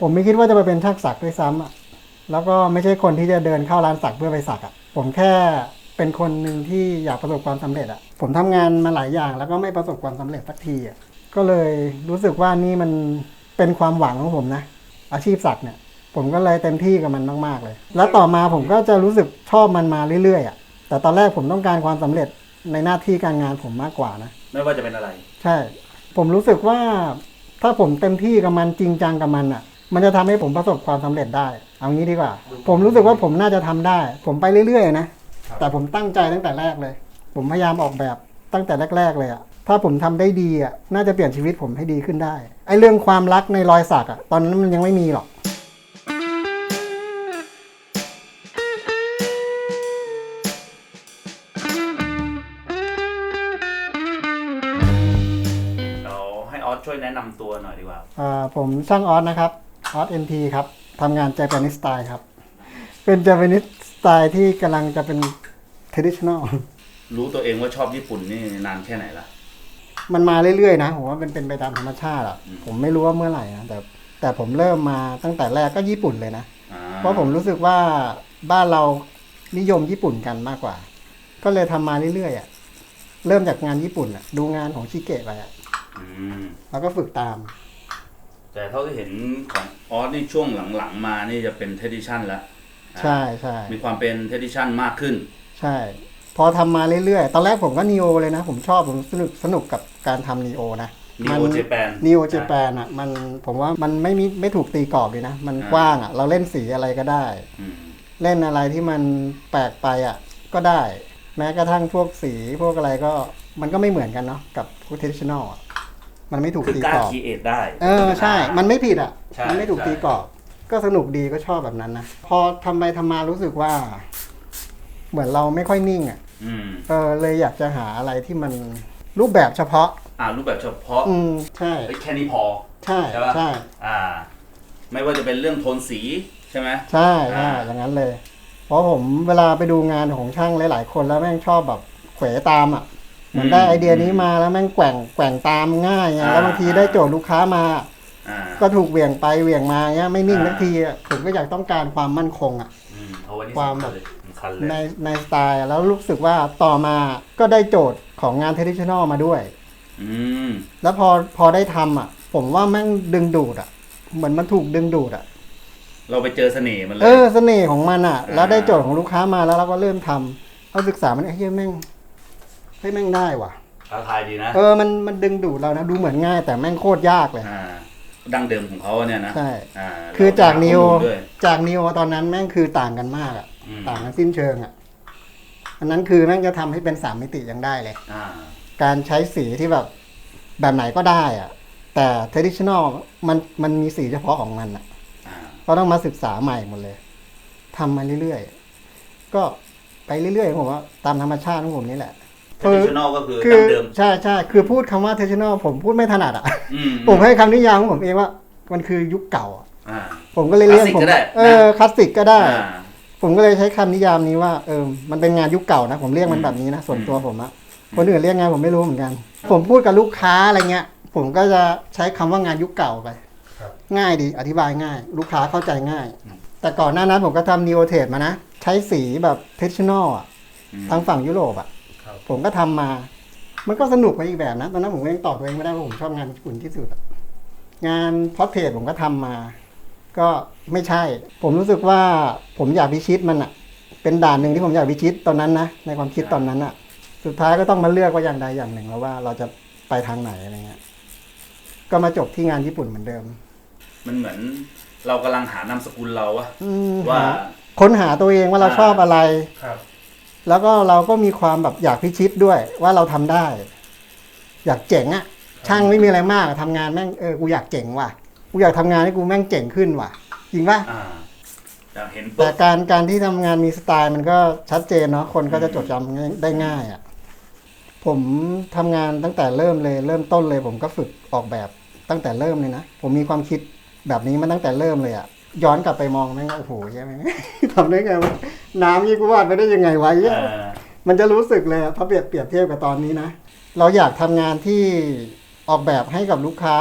ผมไม่คิดว่าจะไปเป็นช่างสักด้วยซ้ำอะแล้วก็ไม่ใช่คนที่จะเดินเข้าร้านสักเพื่อไปสักอะผมแค่เป็นคนหนึ่งที่อยากประสบความสำเร็จอะผมทำงานมาหลายอย่าง แล้วก็ไม่ประสบความสำเร็จสักทีอะก็เลยรู้สึกว่านี่มันเป็นความหวังของผมนะ อาชีพสักเนี่ย ผมก็เลยเต็มที่กับมันมาก ๆ เลย แล้วต่อมาผมก็จะรู้สึกชอบมันมาเรื่อยๆอะแต่ตอนแรกผมต้องการความสำเร็จในหน้าที่การงานผมมากกว่านะไม่ว่าจะเป็นอะไร ใช่ ผมรู้สึกว่าถ้าผมเต็มที่กับมันจริงจังกับมันอะ มันจะทำให้ผมประสบความสำเร็จได้ เอางี้ดีกว่า ผมรู้สึกว่าผมน่าจะทำได้ ผมไปเรื่อยๆนะ แต่ผมตั้งใจตั้งแต่แรกเลย ผมพยายามออกแบบตั้งแต่แรก ๆ เลยอะถ้าผมทำได้ดีอะน่าจะเปลี่ยนชีวิตผมให้ดีขึ้นได้ ไอ้เรื่องความรักในรอยสักอะตอนนั้นมันยังไม่มีหรอก เราให้ออสช่วยแนะนำตัวหน่อยดีกว่า อ่า ผมช่างออสนะครับ ออสเอ็นทีครับทำงาน Japanese style ครับ เป็น Japanese style ที่กำลังจะเป็น traditional รู้ตัวเองว่าชอบญี่ปุ่นนี่นานแค่ไหนละมันมาเรื่อยๆนะผมว่ามันเป็นไปตามธรรมชาติอะอืมผมไม่รู้ว่าเมื่อไหร่นะแต่แต่ผมเริ่มมาตั้งแต่แรกก็ญี่ปุ่นเลยนะ อ่าเพราะผมรู้สึกว่าบ้านเรานิยมญี่ปุ่นกันมากกว่า ก็เลยทำมาเรื่อยๆอะเริ่มจากงานญี่ปุ่นอะดูงานของชิเกะไปอะอืมแล้วก็ฝึกตาม แต่เท่าที่เห็นของออสนี่ช่วงหลังๆมานี่จะเป็นเทดิชันแล้วใช่ใช่มีความเป็นเทดิชันมากขึ้น ใช่ พอทำมาเรื่อยๆ ตอนแรกผมก็นีโอเลยนะ ผมชอบผมสนุกสนุกกับการทำนีโอนะ Neo Japan นีโอเจแปนอะมันผมว่ามันไม่มีไม่ถูกตีกรอบเลยนะ มันกว้างอะ เราเล่นสีอะไรก็ได้อืมเล่นอะไรที่มันแปลกไปอะ ก็ได้ แม้กระทั่งพวกสีพวกอะไรก็มันก็ไม่เหมือนกันเนาะกับพวกเทดิชแนลอะ มันไม่ถูกคือตีกล้ากรอบ คีเอทได้ เออใช่ มันไม่ผิดอะ ใช่มันไม่ถูกใช่ ตีกรอบ ก็สนุกดีก็ชอบแบบนั้นนะ พอทำไปทำมารู้สึกว่า เหมือนเราไม่ค่อยนิ่งอะ อืมเออเลยอยากจะหาอะไรที่มันรูปแบบเฉพาะ อ่ารูปแบบเฉพาะอืมใช่ เฮ้ยแค่นี้พอ ใช่ใช่ปะ ใช่ อ่า ไม่ว่าจะเป็นเรื่องโทนสีใช่ไหม ใช่ใช่อ่า อย่างนั้นเลย เพราะผมเวลาไปดูงานของช่างหลาย ๆ คนแล้วแม่งชอบแบบเขวตามอะ เหมือนได้ไอเดียนี้มาแล้วแม่งแกว่งแกว่งตามง่ายไงแล้วบางทีได้โจทย์ลูกค้ามา อ่าก็ถูกเหวี่ยงไปเหวี่ยงมาเงี้ยไม่นิ่งอ่าสักทีอะผมก็อยากต้องการความมั่นคงอะ อืมเอาวันนี้ความสำคัญเลยสำคัญเลยในในสไตล์แล้วรู้สึกว่าต่อมาก็ได้โจทย์ของงานเทดิช i น n ลมาด้วย อืมแล้วพอพอได้ทำอะ ผมว่าแม่งดึงดูดอะ เหมือนมันถูกดึงดูดอะ เราไปเจอเสน่ห์มันเลเอยอเสน่ห์ของมันอะอ่าแล้วได้โจทย์ของลูกค้ามาแล้วเราก็เริ่มทำเอาศึกษามันไอ้เฮ้ยแม่ง เฮ้ยแม่งได้ว่ะ ท้าทายดีนะเออมันมันดึงดูดเรานะดูเหมือนง่ายแต่แม่งโคตรยากเลย อ่าดั้งเดิมของเขาเนี่ยนะใช่ อ่าคือจากนิวเรหข้อมูลด้วย จากนิวตอนนั้นแม่งคือต่างกันมากอะอืม ต่างกันสิ้นเชิงอะอันนั้นคือแม่งจะทำให้เป็นสามมิติยังได้เลย อ่าการใช้สีที่แบบแบบไหนก็ได้อะแต่ traditional มันมันมีสีเฉพาะของมันอะอ่าก็ต้องมาศึกษาใหม่หมดเลยทำมาเรื่อยๆ ก็ไปเรื่อยๆผมว่าตามธรรมชาติของผมนี่แหละ เทดิชันอลก็คือคือดั้งเดิม ใช่ใช่คือพูดคำว่า traditional ผมพูดไม่ถนัดอะ อืมผมให้คำนิยามของผมเองว่า มันคือยุคเก่าอะอ่า ผมก็เลยเรียกคลาสสิกผมก็ได้เออคลาสสิกก็ได้ อ่า ผมก็เลยใช้คำนิยามนี้ว่าเออมันเป็นงานยุคเก่านะ ผมเรียกมันแบบนี้นะส่วนตัวผมอะคนอื่นเรียกไงผมไม่รู้เหมือนกัน ผมพูดกับลูกค้าอะไรเงี้ย ผมก็จะใช้คำว่างานยุคเก่าไปครับ ง่ายดีอธิบายง่าย ลูกค้าเข้าใจง่าย แต่ก่อนหน้านั้นผมก็ทำนิโอเทสมานะ ใช้สีแบบเพชชั่นอลอะอืม ทางฝั่งยุโรปอะครับ ผมก็ทำมา มันก็สนุกไปอีกแบบนะ ตอนนั้นผมก็ยังตอบตัวเองไม่ได้ว่าผมชอบงานญี่ปุ่นที่สุดอะงานพอร์เทรตผมก็ทำมา ก็ไม่ใช่ ผมรู้สึกว่าผมอยากพิชิตมันอะเป็นด่านหนึ่งที่ผมอยากพิชิตตอนนั้นนะ ในความคิดตอนนั้นอะสุดท้ายก็ต้องมาเลือกว่าอย่างใดอย่างหนึ่งแล้วว่าเราจะไปทางไหนอะไรเงี้ย ก็มาจบที่งานญี่ปุ่นเหมือนเดิม มันเหมือนเรากำลังหานามสกุลเราอะอืมว่าหาค้นหาตัวเองว่าเราอ่าชอบอะไรครับ แล้วก็เราก็มีความแบบอยากพิชิตด้วยว่าเราทำได้ อยากเจ๋งอะช่างไม่มีอะไรมากทำงานแม่งเออกูอยากเจ๋งว่ะกูอยากทำงานให้กูแม่งเจ๋งขึ้นว่ะจริงปะอ่าอยากเห็นแต่ปุ๊บการการที่ทำงานมีสไตล์มันก็ชัดเจนเนาะคนก็จะจดจำได้ง่ายอะผมทำงานตั้งแต่เริ่มเลย เริ่มต้นเลย ผมก็ฝึกออกแบบตั้งแต่เริ่มเลยนะผมมีความคิดแบบนี้มาตั้งแต่เริ่มเลยอะ ย้อนกลับไปมองแม่งโอ้โหใช่ไหมทำได้ไงวะน้ำยี่กูวาดไปได้ยังไงวะเหี้ยเออมันจะรู้สึกเลยอะถ้าเปรียบเปรียบเทียบกับตอนนี้นะ เราอยากทำงานที่ออกแบบให้กับลูกค้า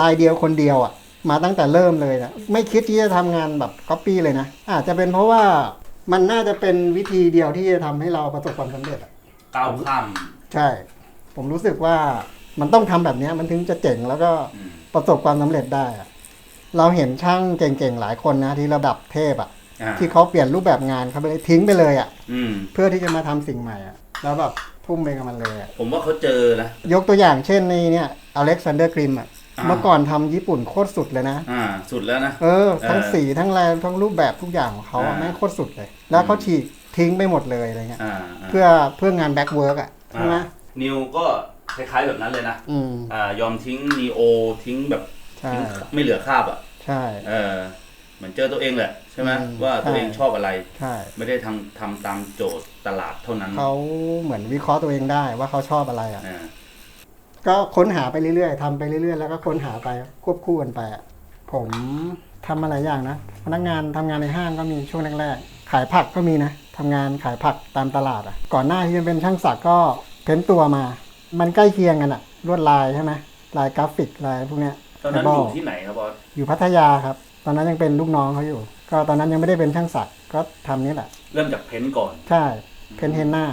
รายเดียวคนเดียวอะ่ะ มาตั้งแต่เริ่มเลยนะไม่คิดที่จะทำงานแบบก๊อปปี้เลยนะอาจจะเป็นเพราะว่ามันน่าจะเป็นวิธีเดียวที่จะทำให้เราประสบความสำเร็จอะก้าวข้ามใช่ ผมรู้สึกว่ามันต้องทำแบบเนี้ยมันถึงจะเจ๋งแล้วก็อืมประสบความสำเร็จได้อะ เราเห็นช่างเก่งๆหลายคนนะที่ระดับเทพอะอ่าที่เขาเปลี่ยนรูปแบบงานเขาไปเลยทิ้งไปเลยอะอืมเพื่อที่จะมาทำสิ่งใหม่อะแล้วแบบทุ่มไปกับมันเลยอะผมว่าเขาเจอนะยกตัวอย่างเช่นในเนี่ยอเล็กซานเดอร์กริมอะอ่าเมื่อก่อนทำญี่ปุ่นโคตรสุดเลยนะ อ่า สุดแล้วนะ เออ ทั้งเออสีทั้งลายทั้งรูปแบบทุกอย่างของเขาอะอ่าแม่งโคตรสุดเลย แล้วเขาฉีกทิ้งไปหมดเลยอะไรเงี้ยอ่าเพื่อเพื่องานแบ็กเวิร์กอะใช่ไหมอ่านิวก็คล้ายๆแบบนั้นเลยนะอืมอ่า ยอมทิ้งนีโอทิ้งแบบ ใช่ทิ้งไม่เหลือคราบอะใช่ เออเหมือนเจอตัวเองแหละใช่ไหมอืมว่าตัวเองใช่ ชอบอะไร ใช่ไม่ได้ทำทำตามโจทย์ตลาดเท่านั้นเขาเหมือนวิเคราะห์ตัวเองได้ว่าเขาชอบอะไรอะอ่าก็ค้นหาไปเรื่อยๆทำไปเรื่อยๆ แล้วก็ค้นหาไปควบคู่กันไปอะผมทำมาหลายอย่างนะ พนักงานทำงานในห้างก็มีช่วงแรกๆ ขายผักก็มีนะทำงานขายผักตามตลาดอะก่อนหน้าที่จะเป็นช่างสักก็เพ้นตัวมา มันใกล้เคียงกันอะลวดลายใช่ไหมลายกราฟิกลายพวกเนี้ย ตอนนั้นไบออลยู่ที่ไหนครับบอสอยู่พัทยาครับ ตอนนั้นยังเป็นลูกน้องเขาอยู่ ก็ตอนนั้นยังไม่ได้เป็นช่างสักก็ทำนี่แหละ เริ่มจากเพ้นท์ก่อน ใช่ เพ้นเฮนหน้า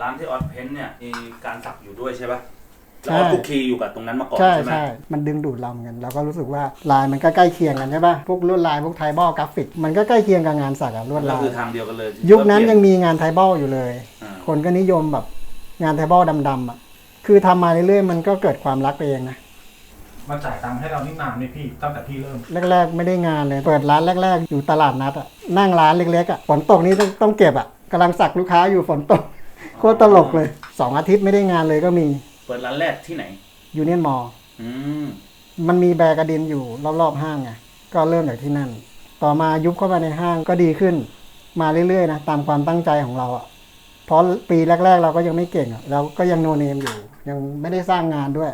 ร้านที่ออสเพ้นท์เนี่ยมีการสักอยู่ด้วยใช่ปะใช่แล้วออสคุกคีอยู่กับตรงนั้นมาก่อนใช่ใช่ไหมใช่มันดึงดูดเราเหมือนกันเราก็รู้สึกว่าลายมันก็ใกล้เคียงกันใช่ป่ะพวกลวดลายพวกไทบอลกราฟิก มันก็ใกล้เคียงกับงานสักอะลวดก็ลายคือทางเดียวกันเลย ยุคนั้นยังมีงานไทบอลอยู่เลยอ่าคนก็นิยมแบบงานไทบอลดำๆอะคือทำมาเรื่อยๆมันก็เกิดความรักไปเองนะ มาจ่ายตังค์ให้เรานี่นานไหมพี่ตั้งแต่พี่เริ่ม แรก ๆ ไม่ได้งานเลย เปิดร้านแรก ๆ อยู่ตลาดนัดอะนั่งร้านเล็กๆอะฝนตกนี่ต้องต้องเก็บอะกำลังสักลูกค้าอยู่ฝนตกโคตรตลกเลยสองอาทิตย์ไม่ได้งานเลยก็มีเปิดร้านแรกที่ไหน ยูเนียนมอ อืม มันมีแบรกระดินอยู่รอบๆห้างไงก็เริ่มจากที่นั่น ต่อมายุบเข้ามาในห้างก็ดีขึ้น มาเรื่อยๆนะตามความตั้งใจของเราอะ่ะเพราะปีแรก ๆ เราก็ยังไม่เก่งอะ่ะเราก็ยังโนเนมอยู่ ยังไม่ได้สร้างงานด้วย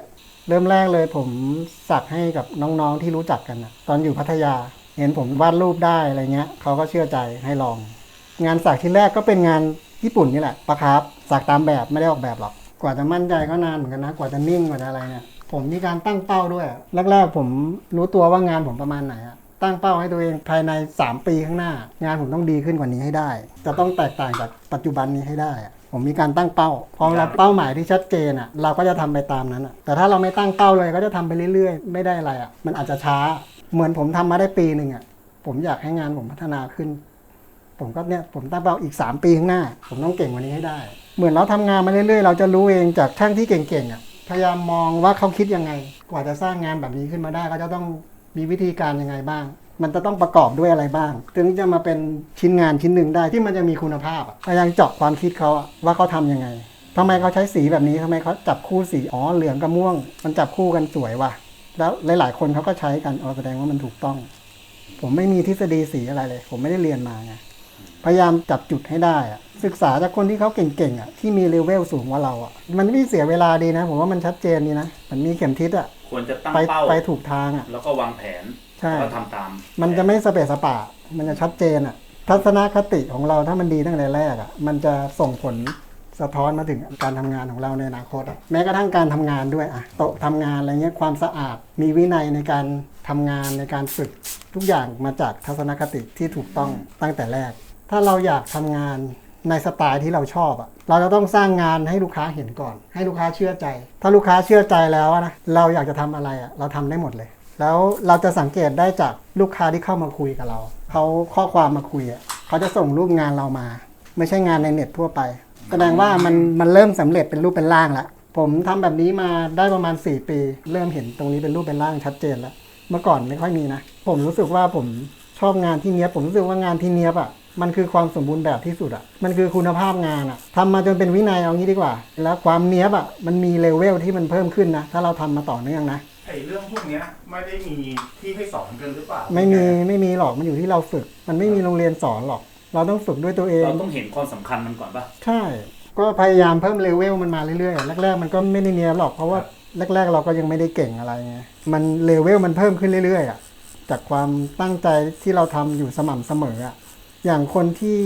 เริ่มแรกเลยผมสักให้กับน้องๆที่รู้จักกันอะตอนอยู่พัทยา เห็นผมวาดรูปได้อะไรเงี้ยเขาก็เชื่อใจให้ลอง งานสักที่แรกก็เป็นงานญี่ปุ่นนี่แหละปะครับสักตามแบบไม่ได้ออกแบบหรอก กว่าจะมั่นใจก็นานเหมือนกันนะ กว่าจะนิ่งกว่าจะอะไรเนี่ย ผมมีการตั้งเป้าด้วย แรกๆผมรู้ตัวว่างานผมประมาณไหนอะตั้งเป้าให้ตัวเองภายใน 3 ปีข้างหน้า งานผมต้องดีขึ้นกว่านี้ให้ได้ จะต้องแตกต่างจากปัจจุบันนี้ให้ได้อะ ผมมีการตั้งเป้า พอเราเป้าหมายที่ชัดเจนอะเราก็จะทำไปตามนั้นอะแต่ถ้าเราไม่ตั้งเป้าเลยก็จะทำไปเรื่อยๆ ไม่ได้อะไรอะมันอาจจะช้า เหมือนผมทำมาได้ปีหนึ่งอะผมอยากให้งานผมพัฒนาขึ้น ผมก็เนี่ยผมตั้งเป้าอีก 3 ปีข้างหน้า ผมต้องเก่งกว่านี้ให้ได้ เหมือนเราทำงานมาเรื่อยๆ เราจะรู้เองจากช่างที่เก่งๆอะ พยายามมองว่าเขาคิดยังไง กว่าจะสร้างงานแบบนี้ขึ้นมาได้ก็จะต้องมีวิธีการยังไงบ้าง มันจะต้องประกอบด้วยอะไรบ้าง ถึงจะมาเป็นชิ้นงานชิ้นหนึ่งได้ที่มันจะมีคุณภาพอะพยายามเจาะความคิดเขาอะว่าเขาทำยังไงทำไมเขาใช้สีแบบนี้ทำไมเขาจับคู่สีอ๋อเหลืองกับม่วง มันจับคู่กันสวยว่ะ แล้วหลาย ๆ คนเขาก็ใช้กันอ๋อแสดงว่ามันถูกต้อง ผมไม่มีทฤษฎีสีอะไรเลย ผมไม่ได้เรียนมาไงพยายามจับจุดให้ได้อะศึกษาจากคนที่เขาเก่งๆอะที่มีเลเวลสูงกว่าเราอะมันไม่เสียเวลาดีนะ ผมว่ามันชัดเจนดีนะมันมีเข็มทิศอะควรจะตั้งไปเป้าไปถูกทางอะแล้วก็วางแผน ใช่แล้วก็ทำตามมันจะไม่สเปะสปะ มันจะชัดเจนอะทัศนคติของเราถ้ามันดีตั้งแต่แรกอะมันจะส่งผลสะท้อนมาถึงการทำงานของเราในอนาคตอะแม้กระทั่งการทำงานด้วยอะโต๊ะทำงานอะไรเงี้ยความสะอาด มีวินัยในการทำงานในการฝึกทุกอย่างมาจากทัศนคติที่ถูกต้องตั้งแต่แรก ถ้าเราอยากทำงานในสไตล์ที่เราชอบอะเราจะต้องสร้างงานให้ลูกค้าเห็นก่อน ให้ลูกค้าเชื่อใจ ถ้าลูกค้าเชื่อใจแล้วอะนะเราอยากจะทำอะไรอะเราทำได้หมดเลย แล้วเราจะสังเกตได้จากลูกค้าที่เข้ามาคุยกับเราเขาข้อความมาคุยอะเขาจะส่งรูปงานเรามา ไม่ใช่งานในเน็ตทั่วไป แสดงว่ามันมันเริ่มสำเร็จเป็นรูปเป็นร่างแล้วผมทำแบบนี้มาได้ประมาณ 4 ปี เริ่มเห็นตรงนี้เป็นรูปเป็นร่างชัดเจนแล้วเมื่อก่อนไม่ค่อยมีนะ ผมรู้สึกว่าผมชอบงานที่เนี้ยผมรู้สึกว่างานที่เนี้ยบอะมันคือความสมบูรณ์แบบที่สุดอะ มันคือคุณภาพงานอะทำมาจนเป็นวินัยเอางี้ดีกว่า แล้วความเนี้ยบอะ มันมีเลเวลที่มันเพิ่มขึ้นนะ ถ้าเราทำมาต่อเนื่องนะ ไอ้เรื่องพวกเนี้ยไม่ได้มีที่ให้สอนกันหรือเปล่าไม่มีไม่มีหรอกมันอยู่ที่เราฝึก มันไม่มีโรงเรียนสอนหรอก เราต้องฝึกด้วยตัวเอง เราต้องเห็นความสำคัญมันก่อนป่ะ ใช่ ก็พยายามเพิ่มเลเวลมันมาเรื่อยๆ แรกๆ มันก็ไม่ได้เนียบหรอก เพราะว่าแรก ๆ เราก็ยังไม่ได้เก่งอะไรไง มันเลเวลมันเพิ่มขึ้นเรื่อยๆอะ จากความตั้งใจที่เราทำอยู่สม่ำเสมออะจ อย่างคนที่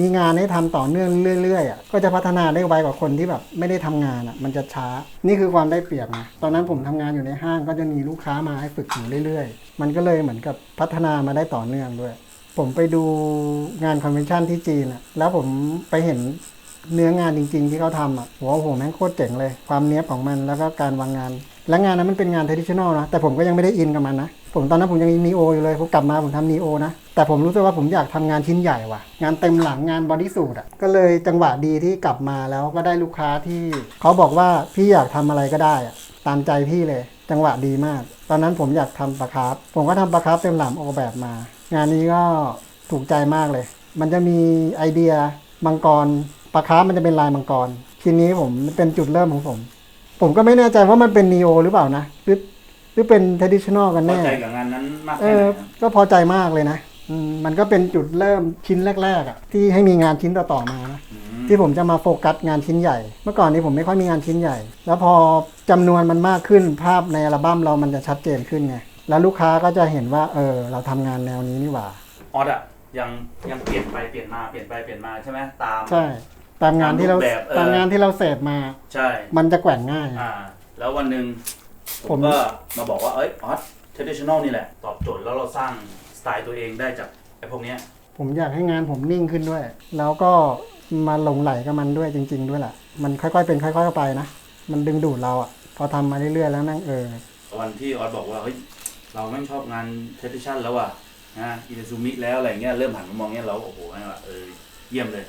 มีงานให้ทำต่อเนื่องเรื่อยๆอะก็จะพัฒนาได้ไวกว่าคนที่แบบไม่ได้ทำงานอะมันจะช้า นี่คือความได้เปรียบนะตอนนั้นผมทำงานอยู่ในห้างก็จะมีลูกค้ามาให้ฝึกอยู่เรื่อยๆ มันก็เลยเหมือนกับพัฒนามาได้ต่อเนื่องด้วย ผมไปดูงานคอนเวนชั่นที่จีนอะแล้วผมไปเห็นเนื้องานจริง ๆ ที่เขาทำอะโหโหแม่งโคตรเจ๋งเลย ความเนี้ยบของมันแล้วก็การวางงาน และงานนั้นมันเป็นงาน traditional นะแต่ผมก็ยังไม่ได้อินกับมันนะผมตอนนั้นผมยังนีโออยู่เลยผมกลับมาผมทำนีโอนะ แต่ผมรู้สึกว่าผมอยากทำงานชิ้นใหญ่ว่ะ งานเต็มหลังงานบอดี้สูทอะก็เลยจังหวะดีที่กลับมาแล้วก็ได้ลูกค้าที่เขาบอกว่าพี่อยากทำอะไรก็ได้อะตามใจพี่เลย จังหวะดีมาก ตอนนั้นผมอยากทำปลาคาร์ฟผมก็ทำปลาคาร์ฟเต็มหลังออกแบบมา งานนี้ก็ถูกใจมากเลย มันจะมีไอเดียมังกรปลาคาร์ฟมันจะเป็นลายมังกร ทีนี้ผมเป็นจุดเริ่มของผม ผมก็ไม่แน่ใจว่ามันเป็นนีโอหรือเปล่านะหรือหรือเป็น traditional กันพอแน่ใจกับงานนั้นมากเอแค่ไหนอครับก็พอใจมากเลยนะอื มมันก็เป็นจุดเริ่มชิ้นแรกๆอะที่ให้มีงานชิ้นต่อๆมานะอืมที่ผมจะมาโฟกัสงานชิ้นใหญ่ เมื่อก่อนนี้ผมไม่ค่อยมีงานชิ้นใหญ่ แล้วพอจำนวนมันมากขึ้นภาพในอัลบั้มเรามันจะชัดเจนขึ้นไงแล้วลูกค้าก็จะเห็นว่าเออเราทำงานแนวนี้นี่หว่าออสอะยังยังเปลี่ยนไปเปลี่ยนมาเปลี่ยนไปเปลี่ยนมาใช่ไหมตามใช่ตามงานที่เราตามรูปแบบเออตามงานที่เราเสพมาใช่ มันจะแกว่งง่ายอ่าแล้ววันหนึ่งผผมมก็มาบอกว่าเอ้ยออส traditional นี่แหละ ตอบโจทย์แล้วเราสร้างส ไตล์ตัวเองได้จากไอ้พวกเนี้ยผมอยากให้งานผมนิ่งขึ้นด้วย แล้วก็มาหลงไหลกับมันด้วยจริง ๆ ด้วยแหละมันค่อยๆเป็นค่อยๆไปนะ มันดึงดูดเราอะพอทำมาเรื่อยๆแล้วนั่งเออ วันที่ออสบอกว่าเฮ้ยเราไม่งชอบงาน tradition แล้วอะนะอินซูมิแล้วอะไรเงี้ยเริ่มหันมามองเงี้ยเราโอ้โหแม่งแบบเออเยี่ยมเลย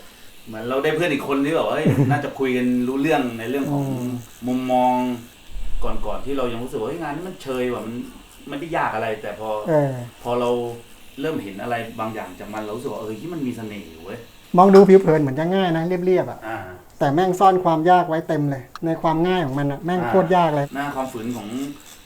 เหมือนเราได้เพื่อนอีกคนที่แบบว่าเฮ้ย น่าจะคุยกันรู้เรื่องในเรื่องของอืม มุมมอง ก่อนๆที่เรายังรู้สึกว่าเฮ้ยงานนี้มันเชยว่ะมัน ไม่ได้ยากอะไร แต่พอเออ พอเราเริ่มเห็นอะไรบางอย่างจากมันเรารู้สึกว่าเออที่มันมีเสน่ห์เว้ยมองดูผิวเผินเหมือนจะง่ายนะเรียบๆอะอ่า แต่แม่งซ่อนความยากไว้เต็มเลย ในความง่ายของมันอะแม่งอ่าโคตรยากเลย หน้าความฝืนของ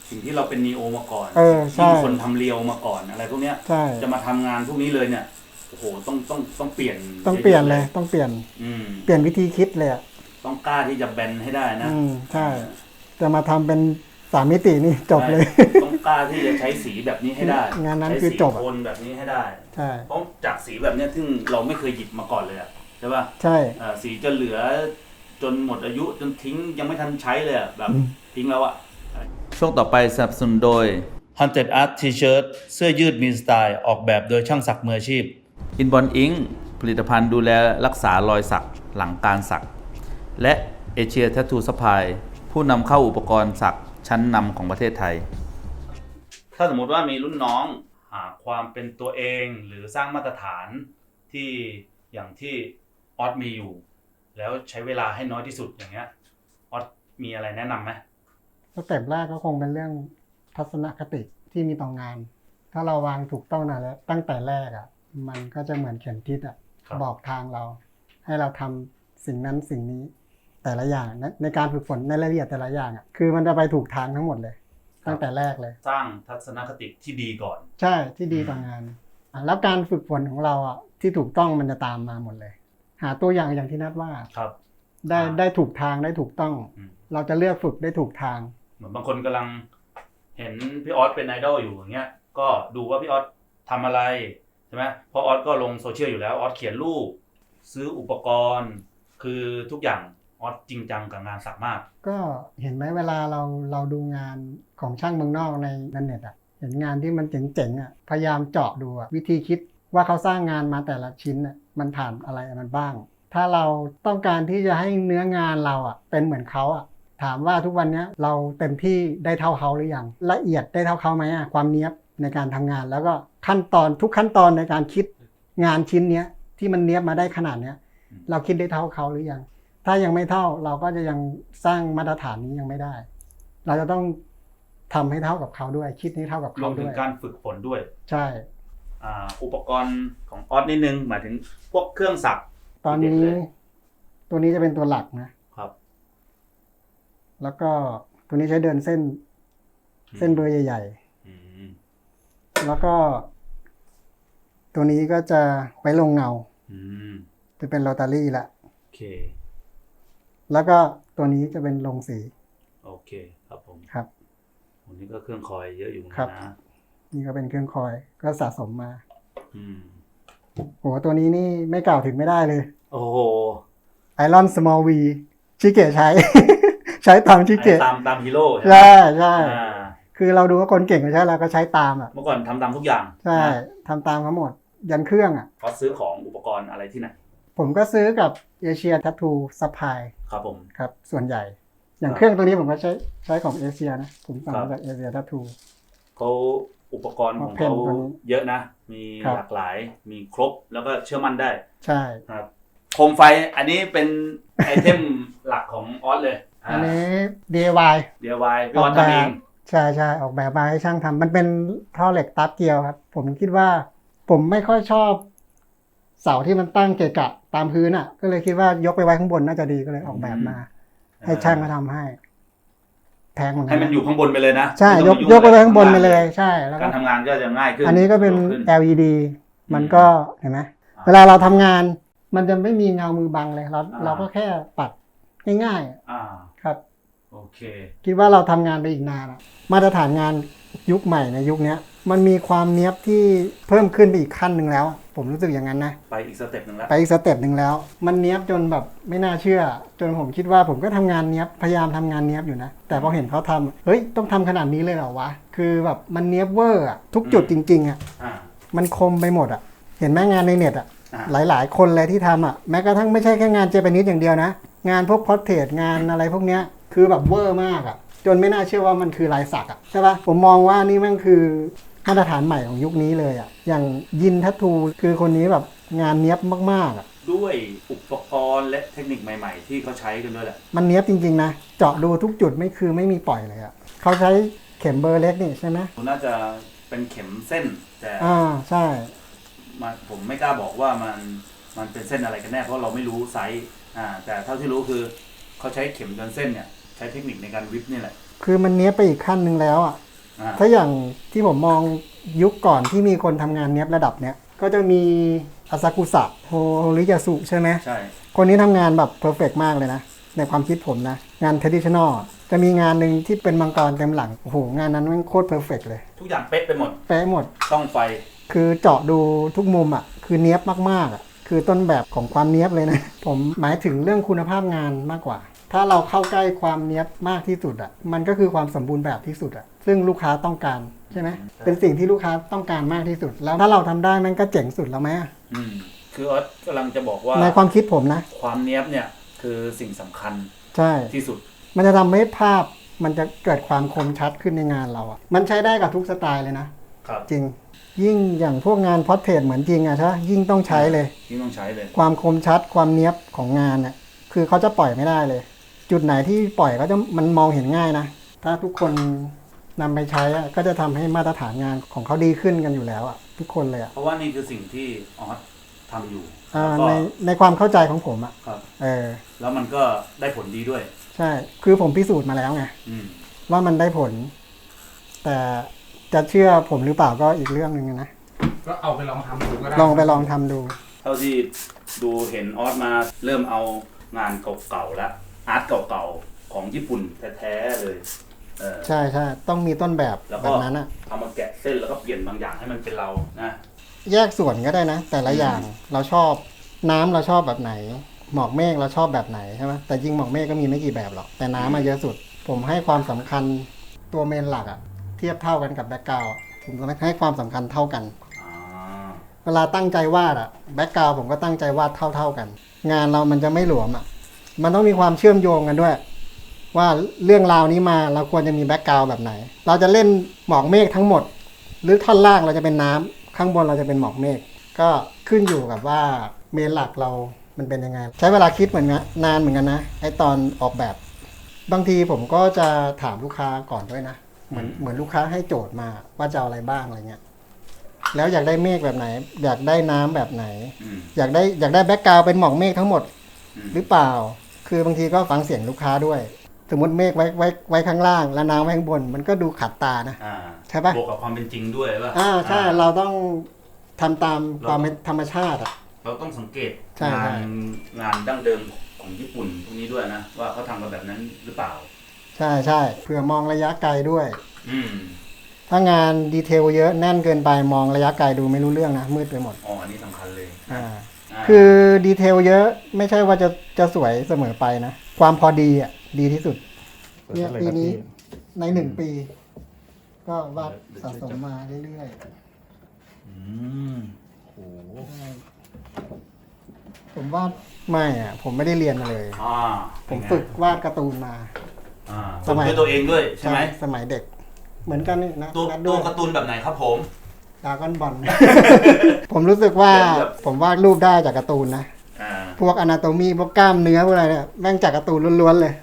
สิ่งที่เราเป็นนีโอมาก่อนเออใช่ ที่คนทำเรียวมาก่อนอะไรพวกเนี้ย ใช่ จะมาทำงานพวกนี้เลยเนี่ยโอ้โหต้องต้องต้องเปลี่ยนต้องเปลี่ยนเลยต้องเปลี่ยนอืม เปลี่ยนวิธีคิดเลยอะต้องกล้าที่จะแบนให้ได้นะอืมใช่จะมาทำเป็น สามมิตินี่จบเลยใช่ต้องกล้าที่จะใช้สีแบบนี้ให้ได้งานนั้นใช้คือสีจบอะโทนแบบนี้ให้ได้ใช่เพราะจากสีแบบเนี้ยซึ่งเราไม่เคยหยิบมาก่อนเลยอะใช่ป่ะใช่เอ่อสีจะเหลือจนหมดอายุจนทิ้งยังไม่ทันใช้เลยอะแบบอืมทิ้งแล้วอะช่วงต่อไปสนับสนุนโดย Haunted Art T-shirt เสื้อยืดมีสไตล์ออกแบบโดยช่างสักมืออาชีพ Inborn Ink ผลิตภัณฑ์ดูแลรักษารอยสักหลังการสัก และเอเชีย Tattoo Supply ผู้นำเข้าอุปกรณ์สัก ชั้นนำของประเทศไทย ถ้าสมมติว่ามีรุ่นน้องหาความเป็นตัวเองหรือสร้างมาตรฐานที่อย่างที่ออสมีอยู่ แล้วใช้เวลาให้น้อยที่สุดอย่างเงี้ยออสมีอะไรแนะนำไหมสเต็ปแรกก็คงเป็นเรื่องทัศนคติที่มีต่องาน ถ้าเราวางถูกต้องนะแล้วตั้งแต่แรกอะ่ะ มันก็จะเหมือนเข็มทิศอะ่ะ บอกทางเรา ให้เราทำสิ่งนั้นสิ่งนี้ แต่ละอย่างในในการฝึกฝนในรายละเอียดแต่ละอย่างอะ่ะคือมันจะไปถูกทางทั้งหมดเลย ตั้งแต่แรกเลย สร้างทัศนคติที่ดีก่อน ใช่ที่ดีต่องานอะแล้วการฝึกฝนของเราอะที่ถูกต้องมันจะตามมาหมดเลย หาตัวอย่างอย่างที่นัดว่าครับ ได้อ่าได้ถูกทางได้ถูกต้อง อืม เราจะเลือกฝึกได้ถูกทาง เหมือนบางคนกำลังเห็นพี่ออสเป็นไอดอลอยู่อย่างเงี้ย ก็ดูว่าพี่ออสทำอะไรใช่ไหมเพราะออสก็ลงโซเชียลอยู่แล้วออสเขียนรูป ซื้ออุปกรณ์ คือทุกอย่าง ออสจริงจังกับงานสักมาก ก็เห็นไหมเวลาเราเราดูงานของช่างเมืองนอกในอินเทอร์เน็ตอะเห็นงานที่มันเจ๋งๆอะพยายามเจาะดูอะวิธีคิดว่าเขาสร้างงานมาแต่ละชิ้นอะมันผ่านอะไรมันบ้าง ถ้าเราต้องการที่จะให้เนื้องานเราอะเป็นเหมือนเขาอะถามว่าทุกวันเนี้ยเราเต็มที่ได้เท่าเขาหรือยังละเอียดได้เท่าเขาไหมอะความเนี้ยบในการทำงานแล้วก็ขั้นตอนทุกขั้นตอนในการคิดงานชิ้นเนี้ยที่มันเนี้ยบมาได้ขนาดเนี้ยเราคิดได้เท่าเขาหรือยัง ถ้ายังไม่เท่าเราก็จะยังสร้างมาตรฐานนี้ยังไม่ได้ เราจะต้องทำให้เท่ากับเขาด้วย คิดให้เท่ากับรเขาวมถึด้งวยการฝึกฝนด้วยใช่ อ่าอุปกรณ์ของออสนิดนึงหมายถึงพวกเครื่องสัก ตอนนี้ เด็ดเลย ตัวนี้จะเป็นตัวหลักนะ ครับ แล้วก็ตัวนี้ใช้เดินเส้นเส้นเบอร์ใหญ่ อืมๆ แล้วก็ ตัวนี้ก็จะไว้ลงเงา อืมจะเป็นโรตารี่ละ โอเค แล้วก็ตัวนี้จะเป็นลงสีโอเคครับผมครับวันนี้ก็เครื่องคอยเยอะอยู่เหมือนครักับนนะนี่ก็เป็นเครื่องคอยก็สะสมมาอืมโหตัวนี้นี่ไม่กล่าวถึงไม่ได้เลยโอ้โหไอรอนสมอลวีชิเกะใช้ ใช้ตามชิเกะตามตามฮีโร่ใช่ไหมใช่ใช่อ่าคือเราดูว่าคนเก่งเขาใช้เราก็ใช้ตามอะ เมื่อก่อนทำตามทุกอย่างใช่นะทำตามเขาหมด ยันเครื่องอะ เขาซื้อของอุปกรณ์อะไรที่ไหนผมก็ซื้อกับเอเชียทัตทูซัพพลาย ครับผม ครับ ส่วนใหญ่ อย่างครับเครื่องตัวนี้ผมก็ใช้ใช้ของเอเชียนะ ผมสั่งครับมาจากเอเชียทัตทูเขาอุปกรณ์ของเพนเขาตัวนี้เยอะนะ มีครับหลากหลาย มีครบแล้วก็เชื่อมั่นได้ ใช่ครับโคมไฟอันนี้เป็นไอเทมหลักของออสเลย อันนี้ DIY เดียววายพี่ออสทำเองใช่ใช่ออกแบบมาให้ช่างทำมันเป็นท่อเหล็กตับเกลียวครับ ผมคิดว่าผมไม่ค่อยชอบ เสาที่มันตั้งเกะกะตามพื้นอะ ก็เลยคิดว่ายกไปไว้ข้างบนน่าจะดีก็เลยออกแบบมา ให้ช่างมาทำให้ แพงเหมือนกัให้มันอยู่ข้างบนไปเลยนะใช่ม่ยต้กองยกไปไว้ข้างบนไปยุ่เลอะยใช่ แล้วก็การทำงานก็จะง่ายขึ้น อันนี้ก็เป็นสะดวขึ้น LED มันก็เห็นไหมเวลาเราทำงาน มันจะไม่มีเงามือบังเลยเราอ่าเราก็แค่ปัดง่ายอ่าๆครับโอเคคิดว่าเราทำงานไปอีกนานอะมาตรฐานงานยุคใหม่ในยุคเนี้ยมันมีความเนี้ยบที่เพิ่มขึ้นไปอีกขั้นหนึ่งแล้ว ผมรู้สึกอย่างนั้นนะ ไปอีกสเต็ปหนึ่งแล้วไปอีกสเต็ปหนึ่งแล้ว มันเนี้ยบจนแบบไม่น่าเชื่อ จนผมคิดว่าผมก็ทำงานเนี้ยบพยายามทำงานเนี้ยบอยู่นะ แต่พอเห็นเขาทำเฮ้ยต้องทำขนาดนี้เลยเหรอวะ คือแบบมันเนี้ยบเวอร์อะทุกจุดจริง ๆอะอ่ามันคมไปหมดอะเห็นไหมงานในเน็ตอะอ่าหลาย ๆ คนเลยที่ทำอะแม้กระทั่งไม่ใช่แค่งานเจแปนิสอย่างเดียวนะ งานพวกพอร์เทรตงานอะไรพวกเนี้ยคือแบบเวอร์มากอะจนไม่น่าเชื่อว่ามันคือลายสักอะใช่ปะผมมองว่านี่มันคือ มาตรฐานใหม่ของยุคนี้เลยอะอย่างยินทัตทูคือคนนี้แบบงานเนี้ยบมากๆอะด้วยอุปกรณ์และเทคนิคใหม่ๆ ที่เขาใช้กันด้วยแหละ มันเนี้ยบจริงๆนะ เจาะดูทุกจุดไม่คือไม่มีปล่อยเลยอะเขาใช้เข็มเบอร์เล็กนี่ใช่ไหมน่าจะเป็นเข็มเส้นแต่อ่าใช่มันผมไม่กล้าบอกว่ามันมันเป็นเส้นอะไรกันแน่เพราะเราไม่รู้ไซส์อ่าแต่เท่าที่รู้คือเขาใช้เข็มจนเส้นเนี่ย ใช้เทคนิคในการวิปนี่แหละ คือมันเนี้ยบไปอีกขั้นหนึ่งแล้วอะอ่า ถ้าอย่างที่ผมมองยุคก่อนที่มีคนทำงานเนี้ยบระดับเนี้ยก็จะมีอาซากุสะโฮริยาสุใช่ไหมใช่ คนนี้ทำงานแบบเพอร์เฟกมากเลยนะ ในความคิดผมนะ งาน traditional จะมีงานหนึ่งที่เป็นมังกรเต็มหลัง โอ้โห งานนั้นแมันโคตรเพอร์เฟกเลย ทุกอย่างเป๊ะไปหมด เป๊ะหมด ต้องไฟ คือเจาะดูทุกมุมอะ คือเนี้ยบมากๆอะ คือต้นแบบของความเนี้ยบเลยนะ ผมหมายถึงเรื่องคุณภาพงานมากกว่า ถ้าเราเข้าใกล้ความเนี้ยบมากที่สุดอะ มันก็คือความสมบูรณ์แบบที่สุดอะ ซึ่งลูกค้าต้องการใช่ไหมใช่เป็นสิ่งที่ลูกค้าต้องการมากที่สุด แล้วถ้าเราทำได้มันก็เจ๋งสุดแล้วไหมอะอืมคือออสกำลังจะบอกว่าในความคิดผมนะ ความเนี้ยบเนี่ยคือสิ่งสำคัญใช่ ที่สุด มันจะทำให้ภาพมันจะเกิดความคมชัดขึ้นในงานเราอะ มันใช้ได้กับทุกสไตล์เลยนะ ครับจริง ยิ่งอย่างพวกงานพอร์เทรตเหมือนจริงอะใช่ปะยิ่งต้องใช้เลย ที่ต้องใช้เลย ความคมชัดความเนี้ยบของงานเนี่ยคือเขาจะปล่อยไม่ได้เลย จุดไหนที่ปล่อยก็จะมันมองเห็นง่ายนะ ถ้าทุกคนนำไปใช้อะก็จะทำให้มาตรฐานงานของเขาดีขึ้นกันอยู่แล้วอะทุกคนเลยอะเพราะว่านี่คือสิ่งที่ออสทำอยู่อ่าแล้วก็ในในความเข้าใจของผมอะครับ เออแล้วมันก็ได้ผลดีด้วย ใช่ คือผมพิสูจน์มาแล้วไง อืม ว่ามันได้ผล แต่จะเชื่อผมหรือเปล่าก็อีกเรื่องหนึ่งนะ ก็เอาไปลองทำดูก็ได้ลองไปลองทำดู เท่าที่ดูเห็นออสมาเริ่มเอางานเก่าๆแล้ว อาร์ตเก่าๆของญี่ปุ่นแท้ๆเลยเออใช่ใช่ต้องมีต้นแบบแล้วแบก็บนั้นอะเอามาแกะเส้นแล้วก็เปลี่ยนบางอย่างให้มันเป็นเรานะแยกส่วนก็ได้นะ แต่ละอย่างเราชอบน้ำเราชอบแบบไหน หมอกเมฆเราชอบแบบไหนใช่ไหมแต่จริงหมอกเมฆก็มีไม่กี่แบบหรอกแต่น้ำมาเยอะสุด ผมให้ความสำคัญตัวเมนหลักอะเทียบเท่ากันกับแบ็กกราวด์ผมจะให้ความสำคัญเท่ากัน อ่าเวลาตั้งใจวาดอะแบ็กกราวด์ผมก็ตั้งใจวาดเท่า ๆกัน งานเรามันจะไม่หลวมอะ มันต้องมีความเชื่อมโยงกันด้วย ว่าเรื่องราวนี้มาเราควรจะมีแบ็กกราวด์แบบไหน เราจะเล่นหมอกเมฆทั้งหมด หรือท่อนล่างเราจะเป็นน้ำข้างบนเราจะเป็นหมอกเมฆก็ขึ้นอยู่กับว่าเมนหลักเรามันเป็นยังไง ใช้เวลาคิดเหมือนกันนานเหมือนกันนะไอตอนออกแบบ บางทีผมก็จะถามลูกค้าก่อนด้วยนะเหมือนเหมือนลูกค้าให้โจทย์มาว่าจะเอาอะไรบ้างอะไรเงี้ยแล้วอยากได้เมฆแบบไหน อยากได้น้ำแบบไหนอืมอยากได้อยากได้แบ็กกราวเป็นหมอกเมฆทั้งหมดอืมหรือเปล่า คือบางทีก็ฟังเสียงลูกค้าด้วย สมมติเมฆไว้ไว้ไว้ข้างล่าง แล้วน้ำไว้ข้างบน มันก็ดูขัดตานะ อ่าใช่ปะ บวกกับความเป็นจริงด้วยป่ะอ่าใช่อ่าเราต้องทำตามเราความเป็นธรรมชาติอะเราต้องสังเกตใช่งาใช่ นงานดั้งเดิมของญี่ปุ่นพวกนี้ด้วยนะ ว่าเขาทำกันแบบนั้นหรือเปล่า ใช่ใช่เผื่อมองระยะไกลด้วย อืมถ้างานดีเทลเยอะแน่นเกินไปมองระยะไกลดูไม่รู้เรื่องนะมืดไปหมด อ๋ออันนี้สำคัญเลย อ่าอ่า คือดีเทลเยอะไม่ใช่ว่าจะจะสวยเสมอไปนะ ความพอดีอะ ดีที่สุด เนี่ย ปีนี้ ในหนึ่งปี ก็วาดสะสมมาเรื่อยอืมโอ้ๆใช่ผมวาดไม่อะ ผมไม่ได้เรียนมาเลย อ่าผมฝึกวาดการ์ตูนมา อ่าสฝึกมัยด้วยตัวเองด้วยใช่ไหม สมัยเด็ก เหมือนกันนี่นะตัวนัดตัด้ววยการ์ตูนแบบไหนครับผม ดราก้อนบอล ผมรู้สึกว่าแบบผมวาดรูปได้จากการ์ตูนนะ อ่าพวกอนาโตมีพวกกล้ามเนื้อพวกอะไรเนี่ยแม่งจากการ์ตูนล้วนๆเลย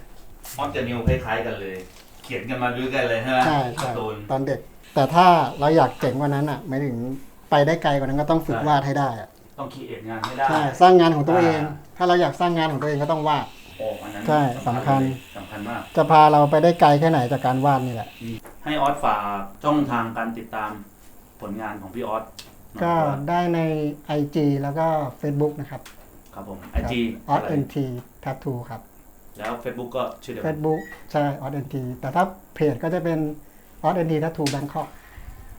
ออนจะนิวคล้ายๆกันเลย เขียนกันมาด้วยกันเลยใช่ไหมใช่กาใช่ร์ตูนตอนเด็ก แต่ถ้าเราอยากเจ๋งกว่านั้นอะไม่ถึงไปได้ไกลกว่านั้นก็ต้องฝึกใช่วาดให้ได้อะต้องคีเอทงานให้ได้ ใช่สร้างงานของตัวเอง อ่า ถ้าเราอยากสร้างงานของตัวเองก็ต้องวาด โอ้อันนั้นใช่สำคัญเลยสำคัญมาก จะพาเราไปได้ไกลแค่ไหนจากการวาดนี่แหละ ให้ออสฝากช่องทางการติดตาม ผลงานของพี่ออสหน่อยก็ครับได้ใน IG แล้วก็ Facebook นะครับ ครับผมไอจีออสเอ็นทีทัตทูครับ แล้ว Facebook ก็ชื่อเดียวกัน Facebook ใช่ออสเอ็นทีแต่ถ้าเพจก็จะเป็นออสเอ็นทีทัตทูแบงคอก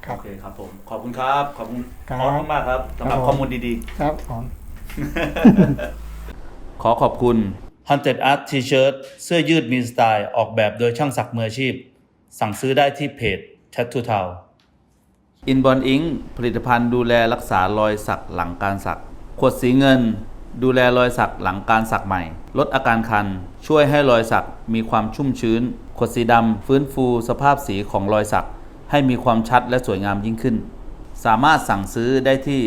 ครัโอบ เคครับผม ขอบคุณครับ ขอบคุณครับออสมากๆครับสำหรับครับผมข้อมูลดีครับผมๆขอขอบคุณ Haunted Art T-shirt เสื้อยืดมีสไตล์ออกแบบโดยช่างสักมืออาชีพ สั่งซื้อได้ที่เพจ Tattoo Town Inborn Ink ผลิตภัณฑ์ดูแลรักษารอยสักหลังการสัก ขวดสีเงิน ดูแลรอยสักหลังการสักใหม่ ลดอาการคัน ช่วยให้รอยสักมีความชุ่มชื้น ขวดสีดำฟื้นฟูสภาพสีของรอยสัก ให้มีความชัดและสวยงามยิ่งขึ้น สามารถสั่งซื้อได้ที่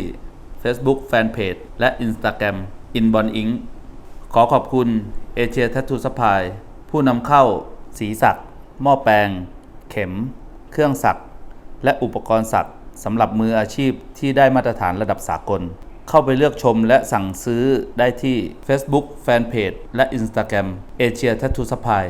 Facebook Fanpage และ Instagram Inbon Ink ขอขอบคุณเอเชีย Tattoo Supply ผู้นำเข้า สีสัก หม้อแปลง เข็ม เครื่องสัก และอุปกรณ์สัตว์สำหรับมืออาชีพที่ได้มาตรฐานระดับสากล เข้าไปเลือกชมและสั่งซื้อได้ที่ Facebook Fanpage และ Instagram Asia Tattoo Supply